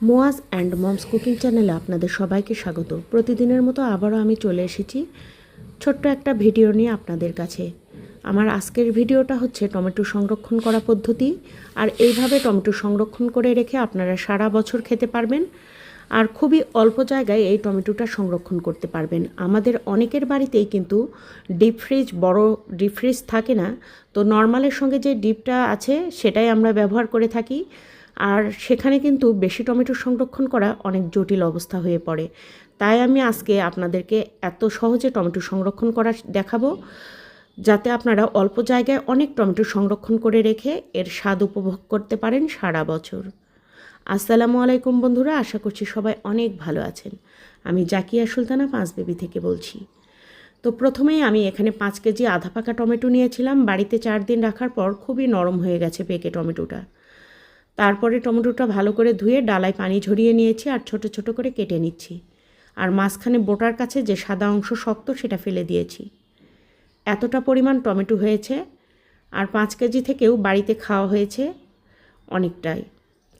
Muaz and moms cooking চ্যানেলে আপনাদের সবাইকে স্বাগত। প্রতিদিনের মতো আবারও আমি চলে এসেছি ছোট্ট একটা ভিডিও নিয়ে আপনাদের কাছে। আমার আজকের ভিডিওটা হচ্ছে টমেটো সংরক্ষণ করা পদ্ধতি। আর এইভাবে টমেটো সংরক্ষণ করে রেখে আপনারা সারা বছর খেতে পারবেন। আর খুবই অল্প জায়গায় এই টমেটোটা সংরক্ষণ করতে পারবেন। আমাদের অনেকের বাড়িতেই কিন্তু ডিপ ফ্রিজ, বড় ডিপ ফ্রিজ থাকে না। তো নর্মালের সঙ্গে যে ডিপটা আছে সেটাই আমরা ব্যবহার করে থাকি। আর সেখানে কিন্তু বেশি টমেটো সংরক্ষণ করা অনেক জটিল অবস্থা হয়ে পড়ে। তাই আমি আজকে আপনাদেরকে এত সহজে টমেটো সংরক্ষণ করা দেখাবো, যাতে আপনারা অল্প জায়গায় অনেক টমেটো সংরক্ষণ করে রেখে এর স্বাদ উপভোগ করতে পারেন সারা বছর। আসসালামু আলাইকুম বন্ধুরা, আশা করছি সবাই অনেক ভালো আছেন। আমি জাকিয়া সুলতানা, পাঁচ বেবি থেকে বলছি। তো প্রথমেই আমি এখানে পাঁচ কেজি আধা পাকা টমেটো নিয়েছিলাম। বাড়িতে চার দিন রাখার পর খুবই নরম হয়ে গেছে পেকে টমেটোটা। তারপরে টমেটোটা ভালো করে ধুয়ে ডালায় পানি ঝরিয়ে নিয়েছি আর ছোট ছোট করে কেটে নিচ্ছি। আর মাঝখানে বোটার কাছে যে সাদা অংশ শক্ত সেটা ফেলে দিয়েছি। এতটা পরিমাণ টমেটো হয়েছে আর পাঁচ কেজি থেকেও বাড়িতে খাওয়া হয়েছে অনেকটাই।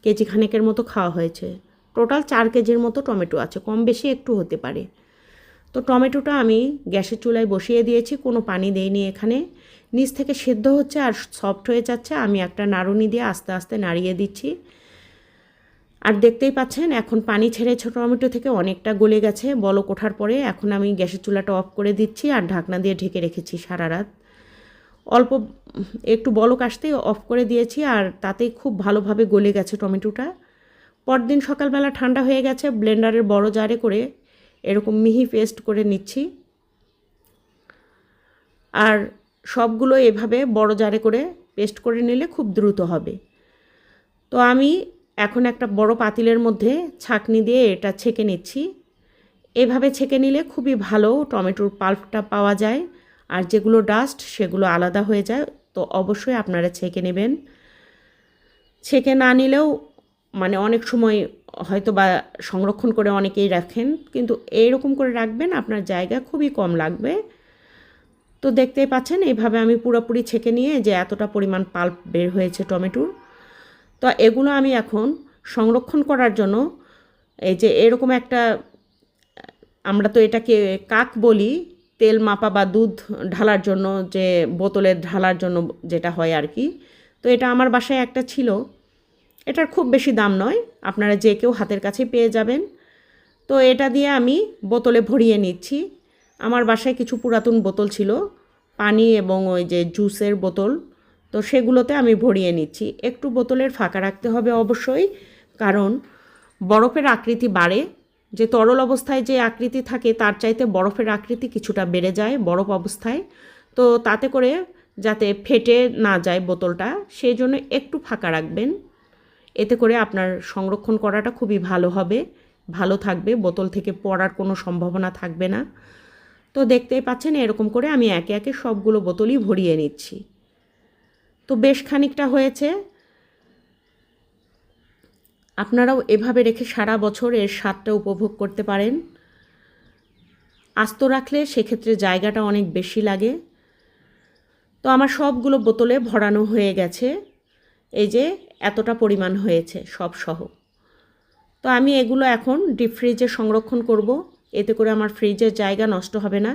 কেজি খানেকের মতো খাওয়া হয়েছে। টোটাল চার কেজির মতো টমেটো আছে, কম বেশি একটু হতে পারে। তো টমেটোটা আমি গ্যাসের চুলায় বসিয়ে দিয়েছি, কোনো পানি দেইনি এখানে। নিচ থেকে সেদ্ধ হচ্ছে আর সফট হয়ে যাচ্ছে, আমি একটা নাড়ুনি দিয়ে আস্তে আস্তে নাড়িয়ে দিচ্ছি। আর দেখতেই পাচ্ছেন, এখন পানি ছেড়ে ছেড়েছে টমেটো থেকে অনেকটা গলে গেছে, বলক ওঠার পরে এখন আমি গ্যাসের চুলাটা অফ করে দিচ্ছি আর ঢাকনা দিয়ে ঢেকে রেখেছি সারা রাত। অল্প, একটু বলক আসতেই অফ করে দিয়েছি আর তাতেই খুব ভালোভাবে গলে গেছে টমেটোটা। পরদিন সকালবেলা ঠান্ডা হয়ে গেছে, ব্লেন্ডারের বড় জারে করে এরকম মিহি পেস্ট করে নিচ্ছি। আর সবগুলো এভাবে বড় জারে করে পেস্ট করে নিলে খুব দ্রুত হবে। তো আমি এখন একটা বড় পাতিলের মধ্যে ছাকনি দিয়ে এটা ছেঁকে নিচ্ছি। এভাবে ছেঁকে নিলে খুবই ভালো টমেটোর পাল্পটা পাওয়া যায় আর যেগুলো ডাস্ট সেগুলো আলাদা হয়ে যায়। তো অবশ্যই আপনারা ছেঁকে নেবেন। ছেঁকে না নিলেও মানে অনেক সময় হয়তো বা সংরক্ষণ করে অনেকেই রাখেন, কিন্তু এইরকম করে রাখবেন, আপনার জায়গা খুবই কম লাগবে। তো দেখতেই পাচ্ছেন, এইভাবে আমি পুরোপুরি ছেঁকে নিয়ে যে এতটা পরিমাণ পাল্প বের হয়েছে টমেটোর। তো এগুলো আমি এখন সংরক্ষণ করার জন্য, এই যে এরকম একটা, আমরা তো এটাকে কাক বলি, তেল মাপা বা দুধ ঢালার জন্য, যে বোতলে ঢালার জন্য যেটা হয় আর কি। তো এটা আমার বাসায় একটা ছিল। এটার খুব বেশি দাম নয়, আপনারা যে কেউ হাতের কাছে পেয়ে যাবেন। তো এটা দিয়ে আমি বোতলে ভরিয়ে নিচ্ছি। আমার বাসায় কিছু পুরাতন বোতল ছিল, পানি এবং ওই যে জুসের বোতল। তো সেগুলোতে আমি ভরিয়ে নিচ্ছি। একটু বোতলের ফাঁকা রাখতে হবে অবশ্যই, কারণ বরফের আকৃতি বাড়ে। যে তরল অবস্থায় যে আকৃতি থাকে, তার চাইতে বরফের আকৃতি কিছুটা বেড়ে যায় বরফ অবস্থায়। তো তাতে করে যাতে ফেটে না যায় বোতলটা, সেই জন্য একটু ফাঁকা রাখবেন। এতে করে আপনার সংরক্ষণ করাটা খুবই ভালো হবে, ভালো থাকবে, বোতল থেকে পড়ার কোনো সম্ভাবনা থাকবে না। তো দেখতেই পাচ্ছেন এরকম করে আমি একে একে সবগুলো বোতলই ভরিয়ে নিচ্ছি। তো বেশ খানিকটা হয়েছে। আপনারাও এভাবে রেখে সারা বছর এর স্বাদটা উপভোগ করতে পারেন। আস্ত রাখলে সেক্ষেত্রে জায়গাটা অনেক বেশি লাগে। তো আমার সবগুলো বোতলে ভরানো হয়ে গেছে। এই যে এতটা পরিমাণ হয়েছে, সব সহ। তো আমি এগুলো এখন ডিপ ফ্রিজে সংরক্ষণ করব। এতে করে আমার ফ্রিজের জায়গা নষ্ট হবে না।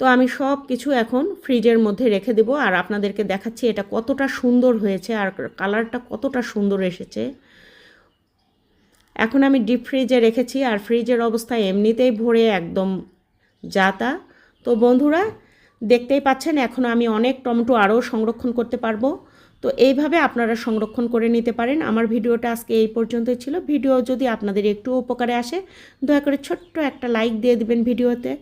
তো আমি সব কিছু এখন ফ্রিজের মধ্যে রেখে দেবো। আর আপনাদেরকে দেখাচ্ছি এটা কতটা সুন্দর হয়েছে আর কালারটা কতটা সুন্দর এসেছে। এখন আমি ডিপ ফ্রিজে রেখেছি। আর ফ্রিজের অবস্থা এমনিতেই ভরে একদম যাতা। তো বন্ধুরা দেখতেই পাচ্ছেন, এখন আমি অনেক টমেটো আরও সংরক্ষণ করতে পারব। তো এইভাবে আপনারা সংরক্ষণ করে নিতে পারেন। আমার ভিডিওটা আজকে এই পর্যন্তই ছিল। ভিডিও যদি আপনাদের একটু উপকারে আসে, দয়া করে ছোট্ট একটা লাইক দিয়ে দিবেন ভিডিওতে।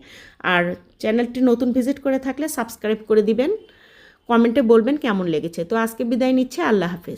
আর চ্যানেলটি নতুন ভিজিট করে থাকলে সাবস্ক্রাইব করে দিবেন। কমেন্টে বলবেন কেমন লেগেছে। তো আজকে বিদায় নিচ্ছে। আল্লাহ হাফেজ।